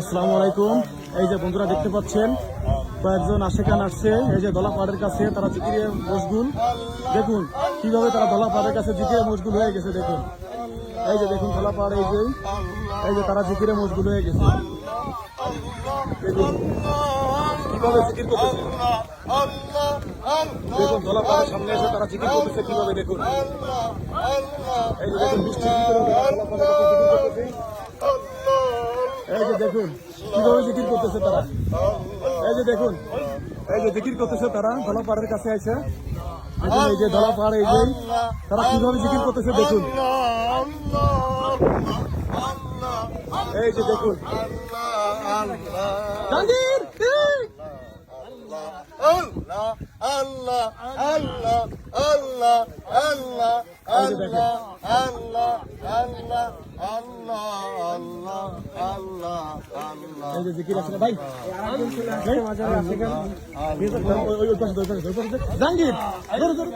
আসসালামু আলাইকুম। এই যে বন্ধুরা দেখতে পাচ্ছেন, কয়েকজন আশেকান আসছে। এই যে দলা পাহাড়ের কাছে তারা জিকিরে মশগুল। দেখুন, কীভাবে তারা দলা পাহাড়ের কাছে জিকিরে মশগুল হয়ে গেছে, দেখুন। এই যে দেখুন দলা পাহাড় এই যে এই যে তারা জিকিরে মশগুল হয়ে গেছে। দেখুন, কীভাবে সামনে এসে তারা জিকির করতেছে কীভাবে, দেখুন। এই দেখুন এই যে দেখুন কীভাবে জিকির করতেছে তারা? এই যে দেখুন এই যে জিকির করতেছে তারা ধলাপাড়ের কাছে আছে এই যে ধলাপাড় এই যে তারা কীভাবে জিকির করতেছে দেখুন। এই যে দেখুন! এই যে দেখেন এই যে জিকির আছে না ভাই ভাই? ওই- ওই- ওই পাশে, ওই পাশে, ওই পাশে। জাহাঙ্গীর ধরো, ধরো।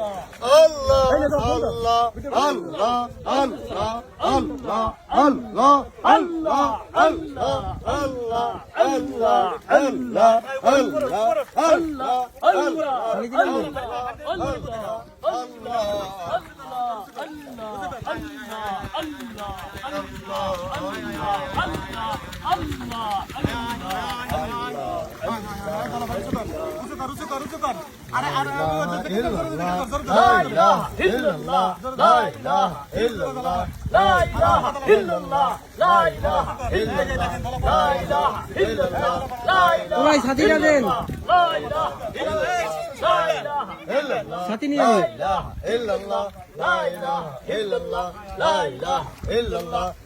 এই নে, ধরো, ধরো। ভাই সাথী যাবেন সাথী নিয়ে যাবেন না দুই মিনিট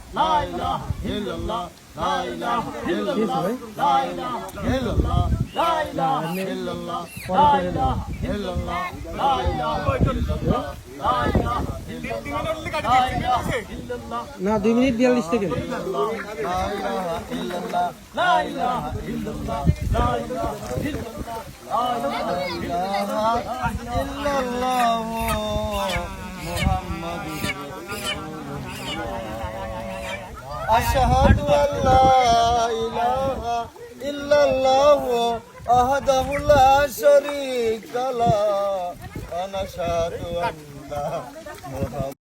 না দুই মিনিট বিয়াল্লিশ থেকে ইল্লাল্লাহ আশহাদু আল্লা ইলাহা ইল্লাল্লাহু আহাদাহু লা শারীকা লা আনাশহাদু আন্না মুহাম্মাদ